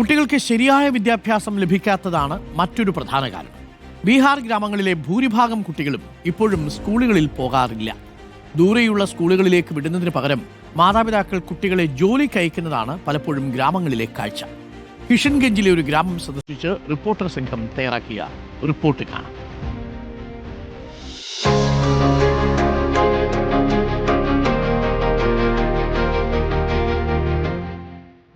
കുട്ടികൾക്ക് ശരിയായ വിദ്യാഭ്യാസം ലഭിക്കാത്തതാണ് മറ്റൊരു പ്രധാന കാരണം. ബീഹാർ ഗ്രാമങ്ങളിലെ ഭൂരിഭാഗം കുട്ടികളും ഇപ്പോഴും സ്കൂളുകളിൽ പോകാറില്ല. ദൂരെയുള്ള സ്കൂളുകളിലേക്ക് വിടുന്നതിന് പകരം മാതാപിതാക്കൾ കുട്ടികളെ ജോലിക്ക് അയക്കുന്നതാണ് പലപ്പോഴും ഗ്രാമങ്ങളിലെ കാഴ്ച. കിഷൻഗഞ്ചിലെ ഒരു ഗ്രാമം സന്ദർശിച്ച് റിപ്പോർട്ടർ സംഘം തയ്യാറാക്കിയ റിപ്പോർട്ട് കാണാം.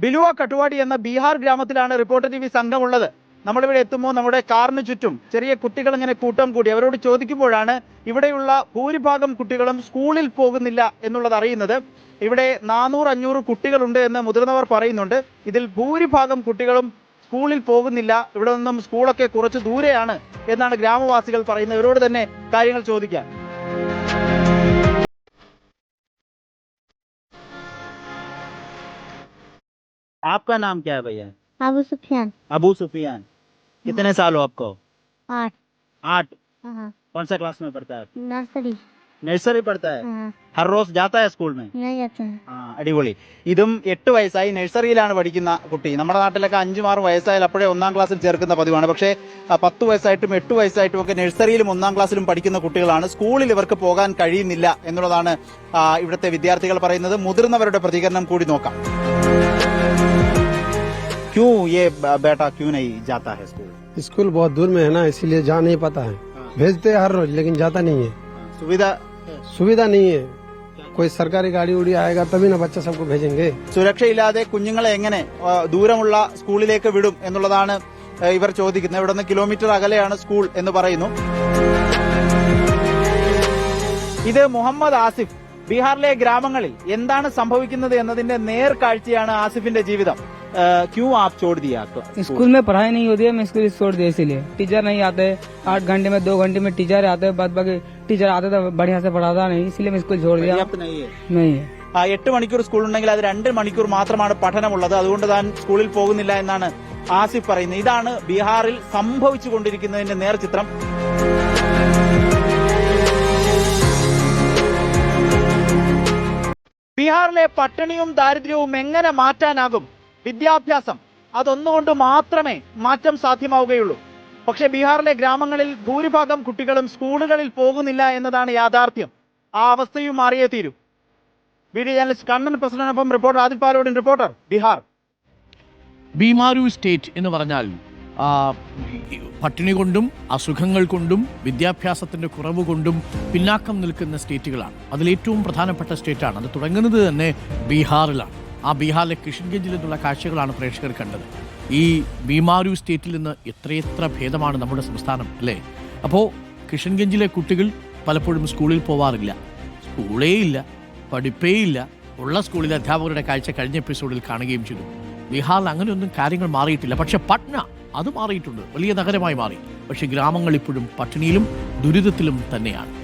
ബിലുവ കട്ടുവാടി എന്ന ബീഹാർ ഗ്രാമത്തിലാണ് റിപ്പോർട്ടർ ടി വി സംഘമുള്ളത്. നമ്മളിവിടെ എത്തുമ്പോൾ നമ്മുടെ കാറിന് ചുറ്റും ചെറിയ കുട്ടികൾ ഇങ്ങനെ കൂട്ടം കൂടി. അവരോട് ചോദിക്കുമ്പോഴാണ് ഇവിടെയുള്ള ഭൂരിഭാഗം കുട്ടികളും സ്കൂളിൽ പോകുന്നില്ല എന്നുള്ളത് അറിയുന്നത്. ഇവിടെ നാനൂറ് അഞ്ഞൂറ് കുട്ടികളുണ്ട് എന്ന് മുതിർന്നവർ പറയുന്നുണ്ട്. ഇതിൽ ഭൂരിഭാഗം കുട്ടികളും സ്കൂളിൽ പോകുന്നില്ല. ഇവിടെ നിന്നും സ്കൂളൊക്കെ കുറച്ച് ദൂരെയാണ് എന്നാണ് ഗ്രാമവാസികൾ പറയുന്നത്. ഇവരോട് തന്നെ കാര്യങ്ങൾ ചോദിക്കാം. आपका नाम क्या है भैया अबू सुफियान अबू सुफियान कितने साल हो आपको आठ आठ हाँ कौन सा क्लास में पढ़ता है नर्सरी നഴ്സറി പഠിത്ത हाँ ഹർ റോസ് ജാത്ത है സ്കൂൾ में नहीं जाते हैं ആ അടിപൊളി ഇതും എട്ട് വയസ്സായി നഴ്സറിയിലാണ് പഠിക്കുന്ന കുട്ടി നമ്മുടെ നാട്ടിലൊക്കെ അഞ്ചും ആറും വയസ്സായാൽ അപ്പോഴേ ഒന്നാം ക്ലാസ്സിൽ ചേർക്കുന്ന പതിവാണ് പക്ഷേ ആ, പത്ത് വയസ്സായിട്ടും എട്ട് വയസ്സായിട്ടും ഒക്കെ നഴ്സറിയിലും ഒന്നാം ക്ലാസ്സിലും പഠിക്കുന്ന കുട്ടികളാണ് സ്കൂളിൽ ഇവർക്ക് പോകാൻ കഴിയുന്നില്ല എന്നുള്ളതാണ് ആ, ഇവിടുത്തെ വിദ്യാർത്ഥികൾ പറയുന്നത് മുതിർന്നവരുടെ പ്രതികരണം കൂടി നോക്കാം ക്യൂ ये बेटा क्यों नहीं जाता है स्कूल स्कूल बहुत दूर में है ना इसीलिए जा नहीं पाता है भेजते हैं हर रोज लेकिन जाता नहीं है സുവിധ सुविधा नहीं है कोई सरकारी गाड़ी उड़ी आएगा तभी ना बच्चा सबको भेजेंगे സുരക്ഷയില്ലാതെ കുഞ്ഞുങ്ങളെ എങ്ങനെ ആ, ദൂരമുള്ള സ്കൂളിലേക്ക് വിടും എന്നുള്ളതാണ് ആ, ഇവർ ചോദിക്കുന്നത് ഇവിടെ നിന്ന് കിലോമീറ്റർ അകലെയാണ് സ്കൂൾ എന്ന് പറയുന്നു ഇത് മുഹമ്മദ് ആസിഫ് ബീഹാറിലെ ഗ്രാമങ്ങളിൽ എന്താണ് സംഭവിക്കുന്നത് എന്നതിന്റെ നേർക്കാഴ്ചയാണ് ആസിഫിന്റെ ജീവിതം क्यों आप छोड़ दिया? तो? स्कूल में पढ़ाई नहीं होती है मैं स्कूल छोड़ दिया इसीलिए। टीचर नहीं आते आठ घंटे में दो घंटे में टीचर आते बाद बाकी ടീച്ചർ അത് ബടിയാ പഠാതാ ഇസിലേ മേ സ്കൂൾ ജോഡി എട്ട് മണിക്കൂർ സ്കൂൾ ഉണ്ടെങ്കിൽ അത് രണ്ട് മണിക്കൂർ മാത്രമാണ് പഠനമുള്ളത്. അതുകൊണ്ട് താൻ സ്കൂളിൽ പോകുന്നില്ല എന്നാണ് ആസിഫ് പറയുന്നത്. ഇതാണ് ബീഹാറിൽ സംഭവിച്ചുകൊണ്ടിരിക്കുന്നതിന്റെ നേർചിത്രം ബീഹാറിലെ പട്ടിണിയും ദാരിദ്ര്യവും എങ്ങനെ മാറ്റാനാകും? വിദ്യാഭ്യാസം അതൊന്നുകൊണ്ട് മാത്രമേ മാറ്റം സാധ്യമാവുകയുള്ളൂ. പക്ഷേ ബീഹാറിലെ ഗ്രാമങ്ങളിൽ ഭൂരിഭാഗം കുട്ടികളും സ്കൂളുകളിൽ പോകുന്നില്ല എന്നതാണ് യാഥാർത്ഥ്യം. ആ അവസ്ഥയും മാറിയേ തീരൂ. Video journalist Kannan പ്രസിഡന്റിനൊപ്പം reporter Adil reporter Bihar. BIMARU state എന്ന് പറഞ്ഞാൽ പട്ടിണി കൊണ്ടും അസുഖങ്ങൾ കൊണ്ടും വിദ്യാഭ്യാസത്തിന്റെ കുറവ് കൊണ്ടും പിന്നാക്കം നിൽക്കുന്ന സ്റ്റേറ്റുകളാണ്. അതിലേറ്റവും പ്രധാനപ്പെട്ട സ്റ്റേറ്റാണ്. അത് തുടങ്ങുന്നത് തന്നെ ബീഹാറിലാണ്. ആ ബീഹാറിലെ കിഷൻഗഞ്ചിൽ നിന്നുള്ള കാഴ്ചകളാണ് പ്രേക്ഷകർ കണ്ടത്. ഈ ബീമാരു സ്റ്റേറ്റിൽ നിന്ന് എത്രയെത്ര ഭേദമാണ് നമ്മുടെ സംസ്ഥാനം അല്ലേ? അപ്പോൾ കിഷൻഗഞ്ചിലെ കുട്ടികൾ പലപ്പോഴും സ്കൂളിൽ പോവാറില്ല. സ്കൂളേ ഇല്ല പഠിപ്പേ ഇല്ല. ഉള്ള സ്കൂളിലെ അധ്യാപകരുടെ കാഴ്ച കഴിഞ്ഞ എപ്പിസോഡിൽ കാണുകയും ചെയ്തു. ബീഹാറിൽ അങ്ങനെയൊന്നും കാര്യങ്ങൾ മാറിയിട്ടില്ല. പക്ഷേ പട്ന അത് മാറിയിട്ടുണ്ട്. വലിയ നഗരമായി മാറി. പക്ഷേ ഗ്രാമങ്ങൾ ഇപ്പോഴും പട്ടിണിയിലും ദുരിതത്തിലും തന്നെയാണ്.